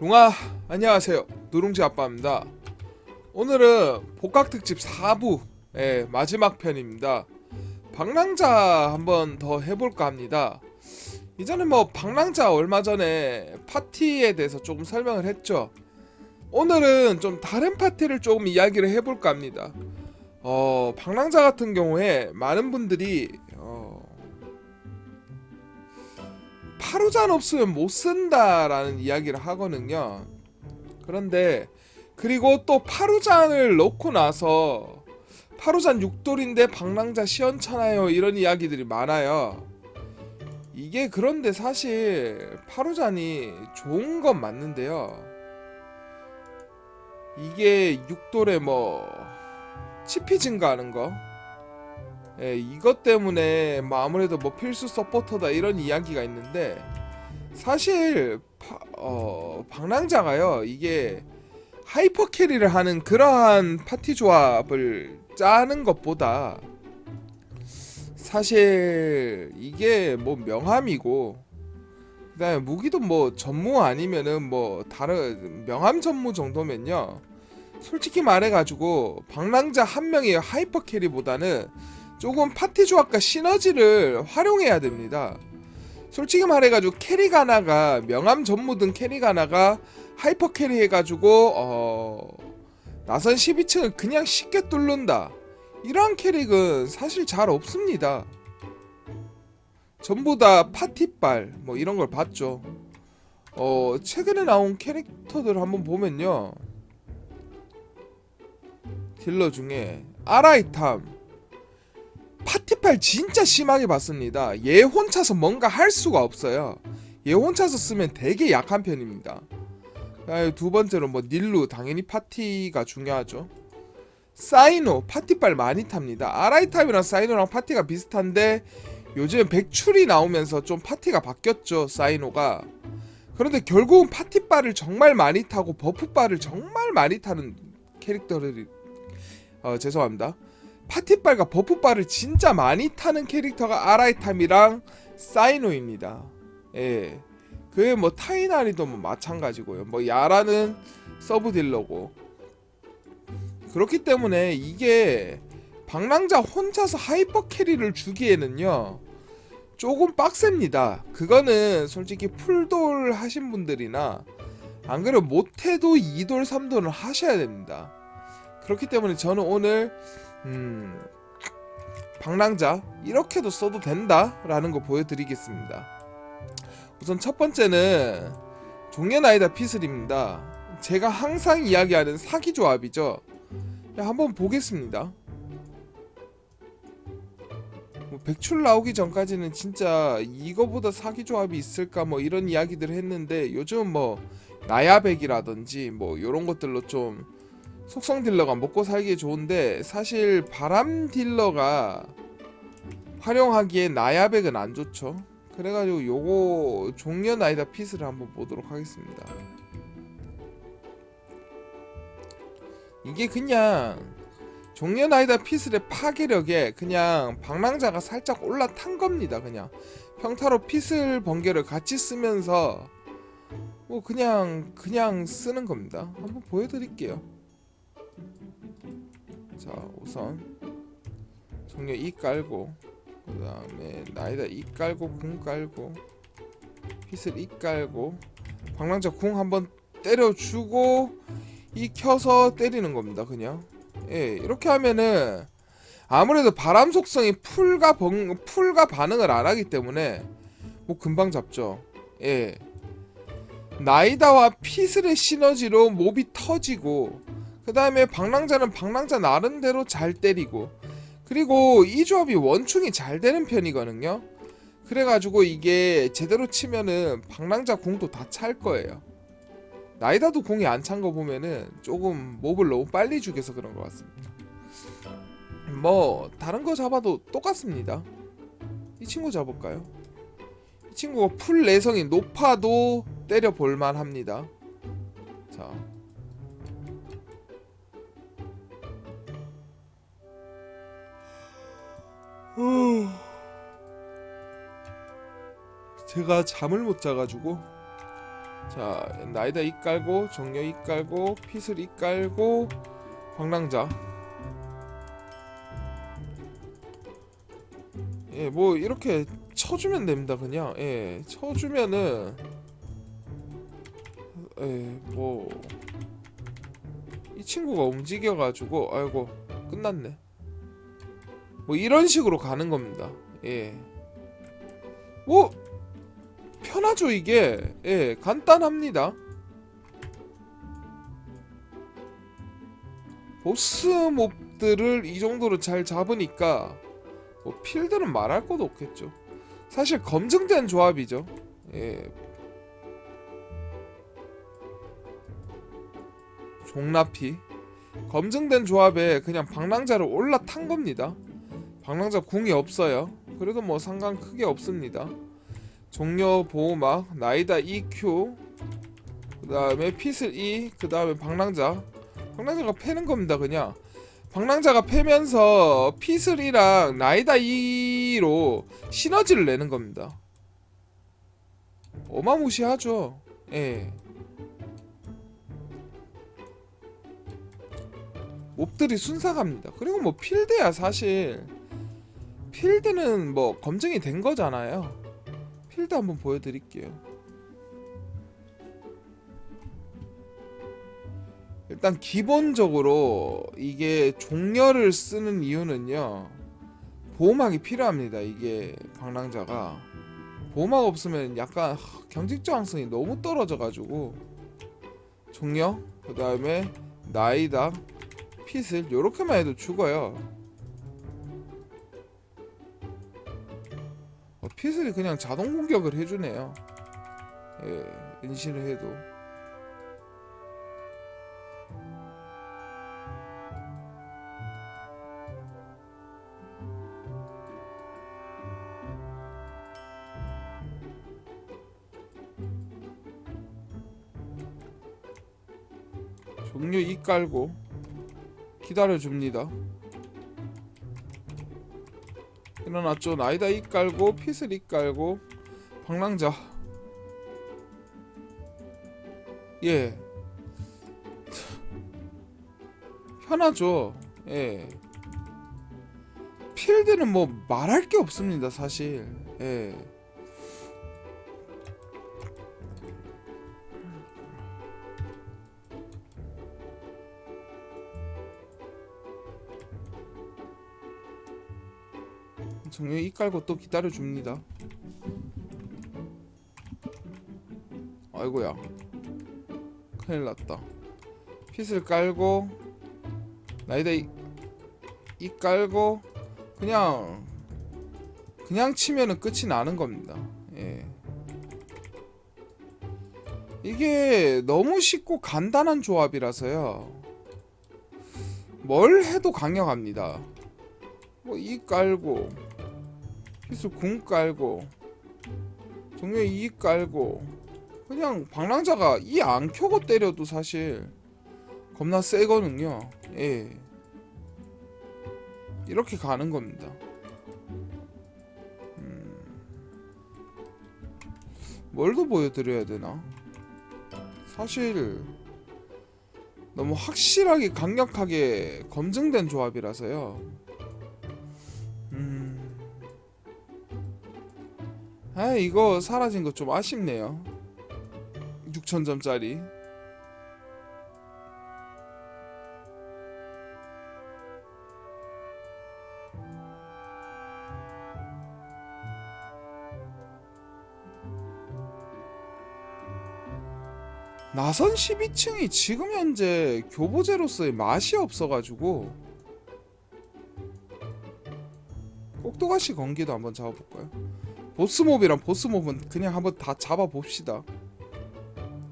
룽아 안녕하세요. 누룽지 아빠입니다. 오늘은 복학특집 4부의 마지막 편입니다. 방랑자 한번 더 해볼까 합니다. 이전에 뭐 방랑자 얼마 전에 파티에 대해서 조금 설명을 했죠. 오늘은 좀 다른 파티를 조금 이야기를 해볼까 합니다. 어 방랑자 같은 경우에 많은 분들이 파루잔 없으면 못 쓴다라는 이야기를 하거든요. 그런데 그리고 또 파루잔을 넣고 나서 파루잔 6돌인데 방랑자 시원찮아요 이런 이야기들이 많아요. 이게 그런데 사실 파루잔이 좋은 건 맞는데요. 이게 6돌에 뭐 치피 증가하는 거 예, 이것 때문에 뭐 아무래도 뭐 필수 서포터다 이런 이야기가 있는데 사실 파, 어, 방랑자가요. 이게 하이퍼 캐리를 하는 그러한 파티 조합을 짜는 것보다 사실 이게 뭐 명함이고 그다음에 무기도 뭐 전무 아니면은 뭐 다른 명함 전무 정도면요. 솔직히 말해가지고 방랑자 한 명의 하이퍼 캐리보다는 조금 파티 조합과 시너지를 활용해야 됩니다. 솔직히 말해가지고 캐릭 하나가 명함 전무든 캐릭 하나가 하이퍼 캐리 해가지고 어 나선 12층을 그냥 쉽게 뚫는다. 이러한 캐릭은 사실 잘 없습니다. 전부 다 파티빨 뭐 이런 걸 봤죠. 어 최근에 나온 캐릭터들 한번 보면요. 딜러 중에 아라이탐 파티팔 진짜 심하게 봤습니다. 얘 혼자서 뭔가 할 수가 없어요. 얘 혼자서 쓰면 되게 약한 편입니다. 아, 두 번째로 뭐 닐루 당연히 파티가 중요하죠. 사이노 파티빨 많이 탑니다. 아라이탑이랑 사이노랑 파티가 비슷한데 요즘 백출이 나오면서 좀 파티가 바뀌었죠. 사이노가. 그런데 결국은 파티빨을 정말 많이 타고 버프빨을 정말 많이 타는 캐릭터들이 어 죄송합니다. 파티빨과 버프빨을 진짜 많이 타는 캐릭터가 아라이탐이랑 사이노입니다. 예. 그게 뭐 타이나리도 뭐 마찬가지고요. 뭐 야라는 서브 딜러고. 그렇기 때문에 이게 방랑자 혼자서 하이퍼 캐리를 주기에는요. 조금 빡셉니다. 그거는 솔직히 풀돌 하신 분들이나 안 그래도 못해도 2돌 3돌은 하셔야 됩니다. 그렇기 때문에 저는 오늘 음, 방랑자 이렇게도 써도 된다라는 거 보여드리겠습니다. 우선 첫 번째는 종려나이다 피슬입니다. 제가 항상 이야기하는 사기 조합이죠. 야, 한번 보겠습니다. 뭐 백출 나오기 전까지는 진짜 이거보다 사기 조합이 있을까 뭐 이런 이야기들을 했는데 요즘 뭐 나야백이라든지 뭐 이런 것들로 좀 속성 딜러가 먹고 살기 좋은데 사실 바람 딜러가 활용하기에 나야백은 안 좋죠. 그래가지고 요거 종려 나이다 핏을 한번 보도록 하겠습니다. 이게 그냥 종려 나이다 핏을의 파괴력에 그냥 방랑자가 살짝 올라탄 겁니다. 그냥 평타로 핏을 번개를 같이 쓰면서 뭐 그냥 그냥 쓰는 겁니다. 한번 보여드릴게요. 자 우선 정렬 이 깔고 그 다음에 나이다 이 깔고 궁 깔고 핏을 이 깔고 방랑자 궁 한번 때려주고 이 켜서 때리는 겁니다 그냥. 예 이렇게 하면은 아무래도 바람 속성이 풀과 번, 풀과 반응을 안 하기 때문에 뭐 금방 잡죠. 예. 나이다와 피슬의 시너지로 몹이 터지고 그 다음에 방랑자는 방랑자 나름대로 잘 때리고 그리고 이 조합이 원충이 잘 되는 편이거든요. 그래가지고 이게 제대로 치면은 방랑자 궁도 다 찰 거예요. 나이다도 궁이 안 찬 거 보면은 조금 몹을 너무 빨리 죽여서 그런 것 같습니다. 뭐 다른 거 잡아도 똑같습니다. 이 친구 잡을까요? 이 친구가 풀 내성이 높아도 때려 볼만 합니다. 자 제가 잠을 못 자가지고 자 나이다 이 깔고 정려 이 깔고 핏을 이 깔고 방랑자. 예 뭐 이렇게 쳐주면 됩니다 그냥. 예 쳐주면은 예뭐 이 친구가 움직여가지고 아이고 끝났네 뭐 이런 식으로 가는 겁니다. 예 뭐 편하죠 이게. 예 간단합니다. 보스 몹들을 이 정도로 잘 잡으니까 뭐 필드는 말할 것도 없겠죠. 사실 검증된 조합이죠. 예. 종라피. 검증된 조합에 그냥 방랑자를 올라탄 겁니다 방랑자 궁이 없어요. 그래도 뭐 상관 크게 없습니다. 종료 보호막 나이다 EQ 그 다음에 핏을 E 그 다음에 방랑자. 방랑자가 패는 겁니다 그냥. 방랑자가 패면서 핏을 E랑 나이다 E로 시너지를 내는 겁니다. 어마무시하죠. 예. 몹들이 순삭합니다. 그리고 뭐 필드야 사실 필드는 뭐 검증이 된 거잖아요 필드 한번 보여드릴게요. 일단 기본적으로 이게 종려를 쓰는 이유는요. 보호막이 필요합니다. 이게 방랑자가 보호막 없으면 약간 하, 경직 저항성이 너무 떨어져가지고 종려 그 다음에 나이다 핏을 요렇게만 해도 죽어요. 어, 피슬이 그냥 자동 공격을 해주네요. 예, 인신을 해도. 종료 이 깔고 기다려 줍니다. 일어났죠. 나이다 이 깔고 핏을 이 깔고 방랑자. 예. 편하죠. 예. 필드는 뭐 말할 게 없습니다, 사실. 예. 정령 이 깔고 또 기다려 줍니다. 아이고야. 큰일 났다. 핏을 깔고 나이다 이, 이 깔고 그냥 그냥 치면은 끝이 나는 겁니다. 예. 이게 너무 쉽고 간단한 조합이라서요. 뭘 해도 강력합니다. 뭐 이 깔고 피스 궁 깔고 정면 이 깔고 그냥 방랑자가 이 안 켜고 때려도 사실 겁나 세거든요. 예. 이렇게 가는 겁니다. 음. 뭘 더 보여드려야 되나? 사실 너무 확실하게 강력하게 검증된 조합이라서요. 아 이거 사라진 거 좀 아쉽네요. 6,000점짜리. 나선 12층이 지금 현재 교보제로서의 맛이 없어가지고 꼭두가시 건기도 한번 잡아볼까요? 보스몹이랑 보스몹은 그냥 한번 다 잡아봅시다.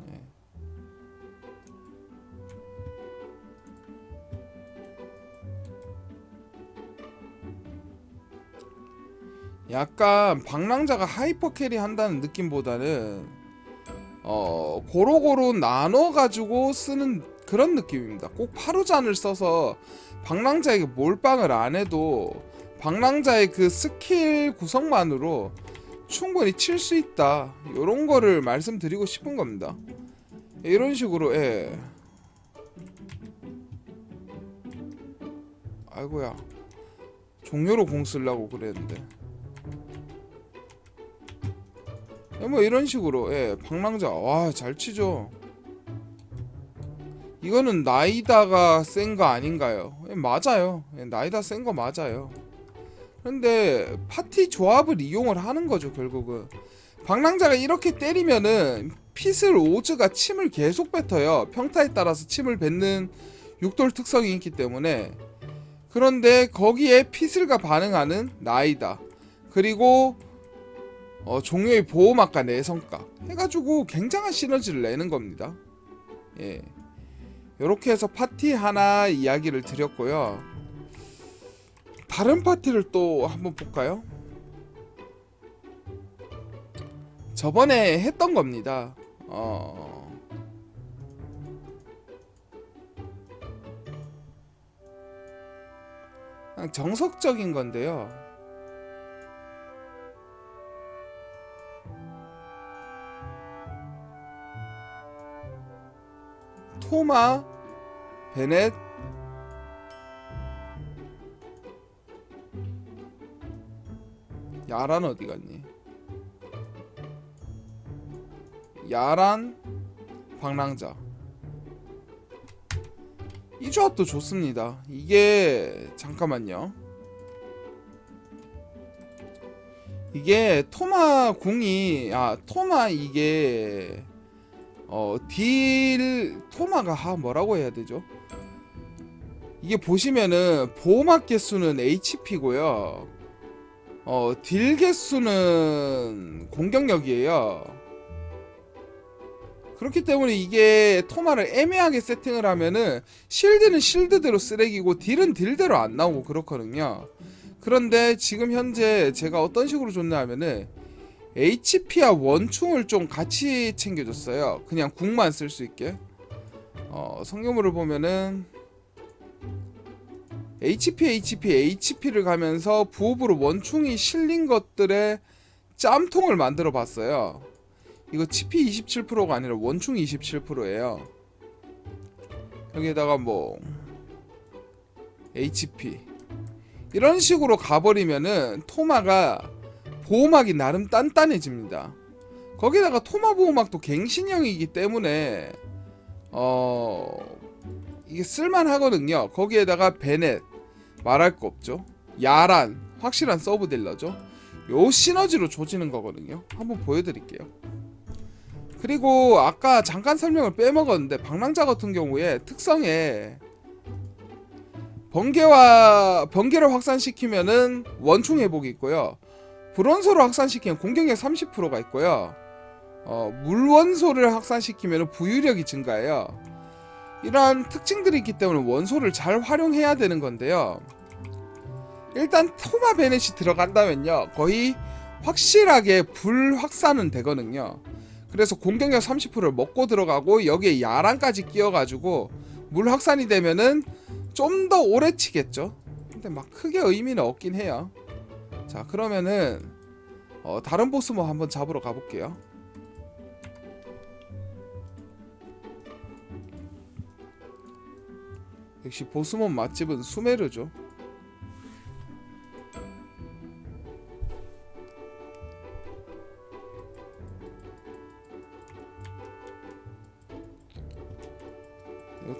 네. 약간 방랑자가 하이퍼 캐리 한다는 느낌보다는 어 고루고루 나눠 가지고 쓰는 그런 느낌입니다. 꼭 파루잔을 써서 방랑자에게 몰빵을 안 해도 방랑자의 그 스킬 구성만으로 충분히 칠 수 있다. 이런 거를 말씀드리고 싶은 겁니다. 이런 식으로 예. 아이고야. 종료로 공 쓰려고 그랬는데. 예, 뭐 이런 식으로 예, 방랑자 와 잘 치죠. 이거는 나이다가 센 거 아닌가요? 예, 맞아요. 예, 나이다 센 거 맞아요. 근데 파티 조합을 이용을 하는 거죠 결국은. 방랑자가 이렇게 때리면은 핏을 오즈가 침을 계속 뱉어요. 평타에 따라서 침을 뱉는 육돌 특성이 있기 때문에. 그런데 거기에 핏을과 반응하는 나이다. 그리고 어, 종료의 보호막과 내성각 해가지고 굉장한 시너지를 내는 겁니다. 예. 이렇게 해서 파티 하나 이야기를 드렸고요. 다른 파티를 또 한번 볼까요? 저번에 했던 겁니다. 어... 그냥 정석적인 건데요. 토마, 베넷, 야란 어디 갔니? 야란, 방랑자. 이 조합도 좋습니다. 이게 잠깐만요. 이게 토마 궁이 아 토마 이게 어딜 토마가 하 뭐라고 해야 되죠? 이게 보시면은 보호막 개수는 HP고요. 어, 딜 개수는 공격력이에요. 그렇기 때문에 이게 토마를 애매하게 세팅을 하면은 실드는 실드대로 쓰레기고 딜은 딜대로 안 나오고 그렇거든요. 그런데 지금 현재 제가 어떤 식으로 줬냐 하면은 HP와 원충을 좀 같이 챙겨줬어요. 그냥 궁만 쓸 수 있게. 어, 성경물을 보면은 HP, HP, HP를 가면서 부업으로 원충이 실린 것들의 짬통을 만들어 봤어요. 이거 치피 27%가 아니라 원충 27%예요. 여기에다가 뭐 HP 이런 식으로 가버리면은 토마가 보호막이 나름 단단해집니다. 거기다가 토마 보호막도 갱신형이기 때문에 어 이게 쓸만하거든요. 거기에다가 베넷 말할 거 없죠. 야란 확실한 서브 딜러죠. 요 시너지로 조지는 거거든요. 한번 보여드릴게요. 그리고 아까 잠깐 설명을 빼먹었는데 방랑자 같은 경우에 특성에 번개와 번개를 확산시키면은 원충 회복이 있고요. 불원소를 확산시키면 공격력 30%가 있고요. 어, 물원소를 확산시키면 부유력이 증가해요. 이러한 특징들이 있기 때문에 원소를 잘 활용해야 되는 건데요. 일단 토마 베넷이 들어간다면요. 거의 확실하게 불 확산은 되거든요. 그래서 공격력 30%를 먹고 들어가고 여기에 야란까지 끼워가지고 물 확산이 되면은 좀 더 오래 치겠죠. 근데 막 크게 의미는 없긴 해요. 자 그러면은 어, 다른 보스 뭐 한번 잡으러 가볼게요. 역시 보스몬 맛집은 수메르죠.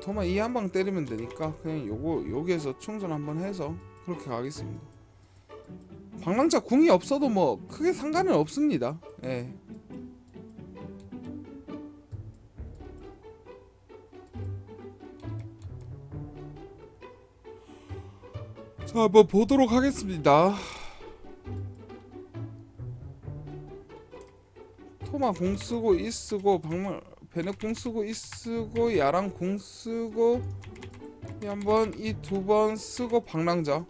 토마 이 한 방 때리면 되니까 그냥 요거 여기에서 충전 한번 해서 그렇게 가겠습니다. 방랑자 궁이 없어도 뭐 크게 상관은 없습니다. 예. 자, 한번 보도록 하겠습니다. 토마 공 쓰고 이 쓰고 방망 베넷 공 쓰고 이 쓰고 야랑 공 쓰고 이 한번 이 두 번 쓰고 방랑자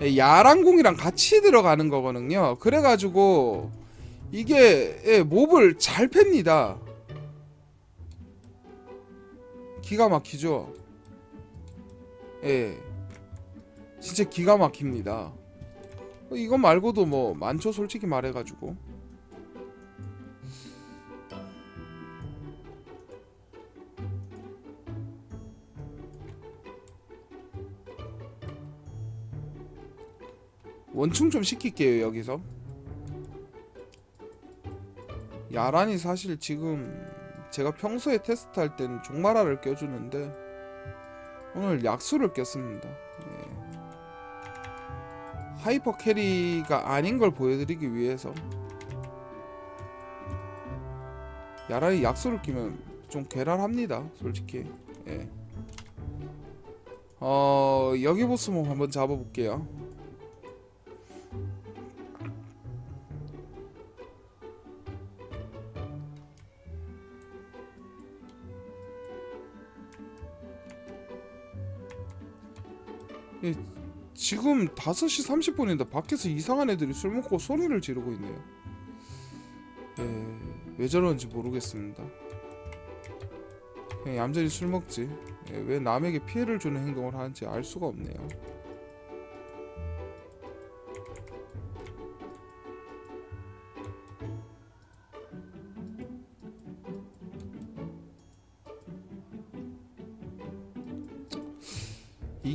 예, 야랑 공이랑 같이 들어가는 거거든요. 그래가지고 이게 예, 몹을 잘 팹니다. 기가 막히죠. 예, 진짜 기가 막힙니다. 어, 이거 말고도 뭐 많죠 솔직히 말해가지고 원충 좀 시킬게요 여기서 야란이 사실 지금 제가 평소에 테스트할 때는 종마라를 껴주는데 오늘 약수를 꼈습니다 예. 하이퍼 캐리가 아닌 걸 보여드리기 위해서 야란이 약수를 끼면 좀 괴랄합니다 솔직히 예. 어 여기 보스모 한번 잡아볼게요 예, 지금 5시 30분인데 밖에서 이상한 애들이 술 먹고 소리를 지르고 있네요. 예, 왜 저러는지 모르겠습니다. 그냥 얌전히 술 먹지. 예, 왜 남에게 피해를 주는 행동을 하는지 알 수가 없네요.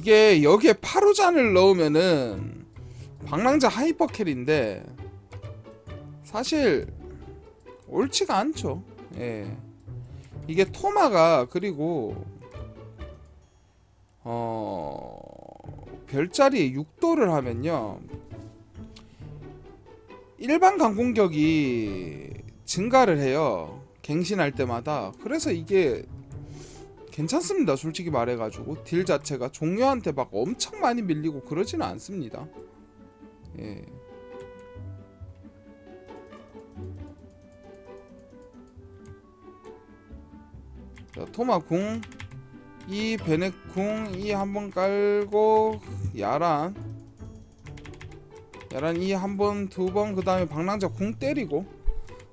이게 여기에 파루잔을 넣으면은 방랑자 하이퍼켈인데 사실 옳지가 않죠. 예. 이게 토마가 그리고 어 별자리에 6도를 하면요. 일반 강공격이 증가를 해요. 갱신할 때마다. 그래서 이게 괜찮습니다. 솔직히 말해가지고 딜 자체가 종료한테 막 엄청 많이 밀리고 그러지는 않습니다. 예. 자, 토마 궁, 이 베넷 궁, 이 한번 깔고 야란, 야란 이 한 번, 두 번, 그 다음에 방랑자 궁 때리고,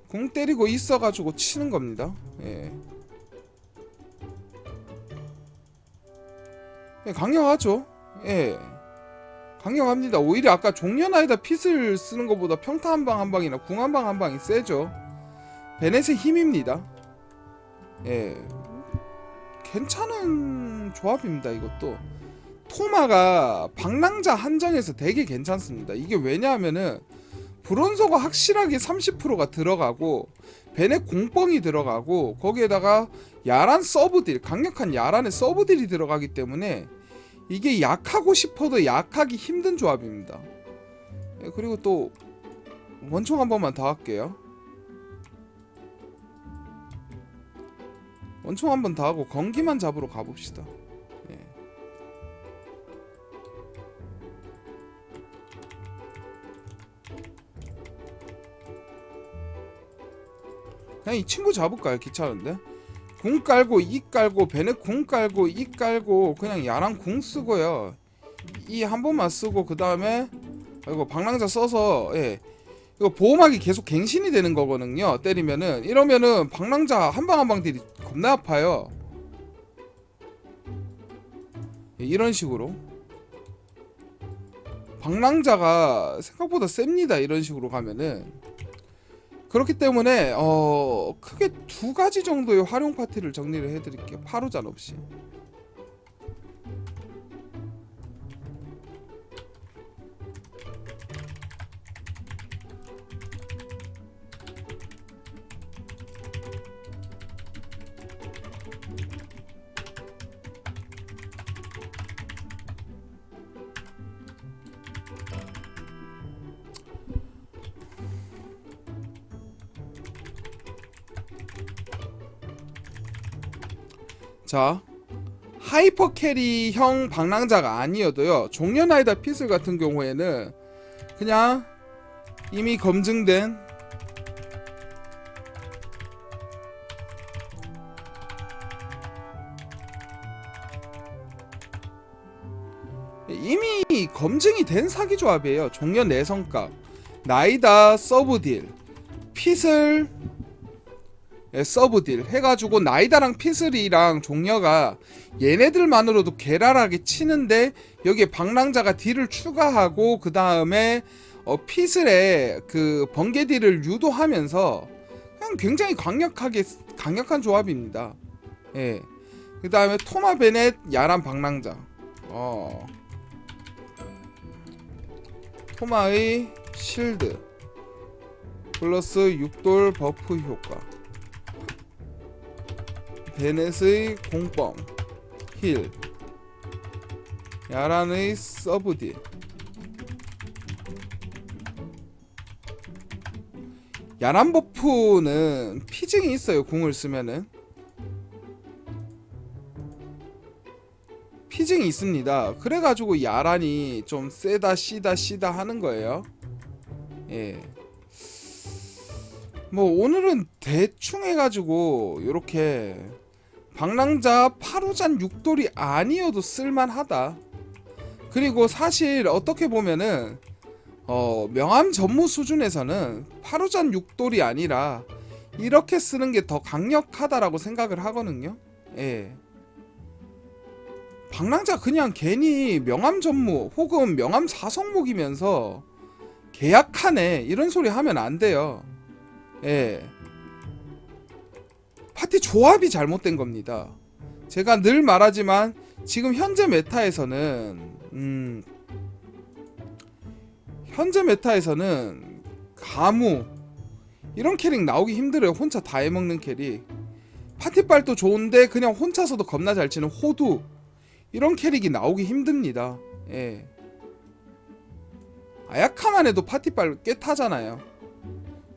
궁 때리고 있어가지고 치는 겁니다. 예. 강력하죠. 예. 강력합니다. 오히려 아까 종려나이다 핏을 쓰는 것보다 평타 한 방 한 방이나 궁 한 방 한 방이 세죠. 베넷의 힘입니다. 예. 괜찮은 조합입니다. 이것도. 토마가 방랑자 한정에서 되게 괜찮습니다. 이게 왜냐하면은 브론소가 확실하게 30%가 들어가고 베넷 공뻥이 들어가고 거기에다가 야란 서브딜 강력한 야란의 서브딜이 들어가기 때문에 이게 약하고 싶어도 약하기 힘든 조합입니다. 예, 그리고 또 원총 한 번만 더 할게요. 원총 한 번 더 하고 건기만 잡으러 가봅시다. 그냥 이 친구 잡을까요? 귀찮은데? 궁 깔고 이 깔고 베넷 궁 깔고 이 깔고 그냥 야랑 궁 쓰고요. 이 한 번만 쓰고 그 다음에 이거 방랑자 써서 예 이거 보호막이 계속 갱신이 되는 거거든요. 때리면은 이러면은 방랑자 한 방 한방 딜이 겁나 아파요. 예, 이런 식으로 방랑자가 생각보다 셉니다. 이런 식으로 가면은 그렇기 때문에 어 크게 두 가지 정도의 활용 파티를 정리를 해드릴게요. 파루잔 없이. 자 하이퍼 캐리형 방랑자가 아니어도요 종려나이다 피슬 같은 경우에는 그냥 이미 검증된 이미 검증이 된 사기 조합이에요. 종려 내성각 나이다 서브딜 핏을 예, 서브딜 해가지고 나이다랑 피슬이랑 종려가 얘네들만으로도 괴랄하게 치는데 여기에 방랑자가 딜을 추가하고 그 다음에 어, 피슬의 그 번개 딜을 유도하면서 그냥 굉장히 강력하게 강력한 조합입니다. 예. 그 다음에 토마 베넷 야란 방랑자. 어. 토마의 실드 플러스 6돌 버프 효과. 베넷의 공범 힐. 야란의 서브딜 야란 버프는 피증이 있어요 궁을 쓰면은. 피증이 있습니다. 그래가지고 야란이 좀 세다 씨다 씨다 하는 거예요. 예. 뭐 오늘은 대충 해가지고 요렇게 방랑자 8호잔 6돌이 아니어도 쓸만하다 그리고 사실 어떻게 보면은 어, 명함 전무 수준에서는 8호잔 6돌이 아니라 이렇게 쓰는 게 더 강력하다라고 생각을 하거든요. 예. 방랑자 그냥 괜히 명함 전무 혹은 명함 사성목이면서 계약하네 이런 소리 하면 안 돼요. 예. 파티 조합이 잘못된 겁니다. 제가 늘 말하지만 지금 현재 메타에서는 음 현재 메타에서는 가무 이런 캐릭 나오기 힘들어요. 혼자 다 해먹는 캐릭. 파티빨도 좋은데 그냥 혼자서도 겁나 잘 치는 호두 이런 캐릭이 나오기 힘듭니다. 예. 아야카만 해도 파티빨 꽤 타잖아요.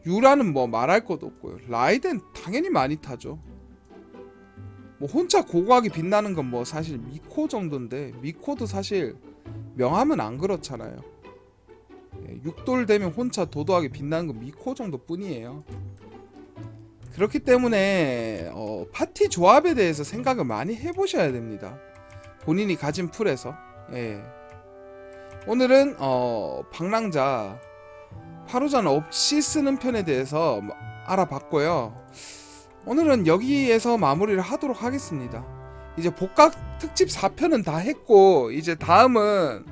유라는 뭐 말할 것도 없고요. 라이덴 당연히 많이 타죠. 뭐 혼자 고고하게 빛나는 건 뭐 사실 미코 정도인데 미코도 사실 명함은 안 그렇잖아요. 예, 6돌 되면 혼자 도도하게 빛나는 건 미코 정도뿐이에요. 그렇기 때문에 어, 파티 조합에 대해서 생각을 많이 해보셔야 됩니다. 본인이 가진 풀에서. 예. 오늘은 어, 방랑자 8호잔 없이 쓰는 편에 대해서 뭐 알아봤고요. 오늘은 여기에서 마무리를 하도록 하겠습니다. 이제 복각 특집 4편은 다 했고 이제 다음은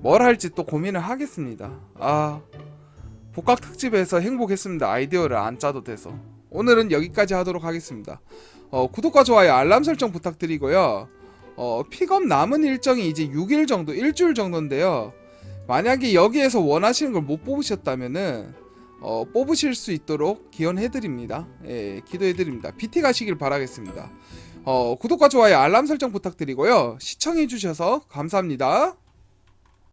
뭘 할지 또 고민을 하겠습니다. 아 복각 특집에서 행복했습니다. 아이디어를 안 짜도 돼서 오늘은 여기까지 하도록 하겠습니다. 어, 구독과 좋아요 알람 설정 부탁드리고요. 어, 픽업 남은 일정이 이제 6일 정도 일주일 정도인데요. 만약에 여기에서 원하시는 걸 못 뽑으셨다면은 어, 뽑으실 수 있도록 기원해드립니다. 예, 기도해드립니다. BT 가시길 바라겠습니다. 어, 구독과 좋아요 알람 설정 부탁드리고요. 시청해주셔서 감사합니다.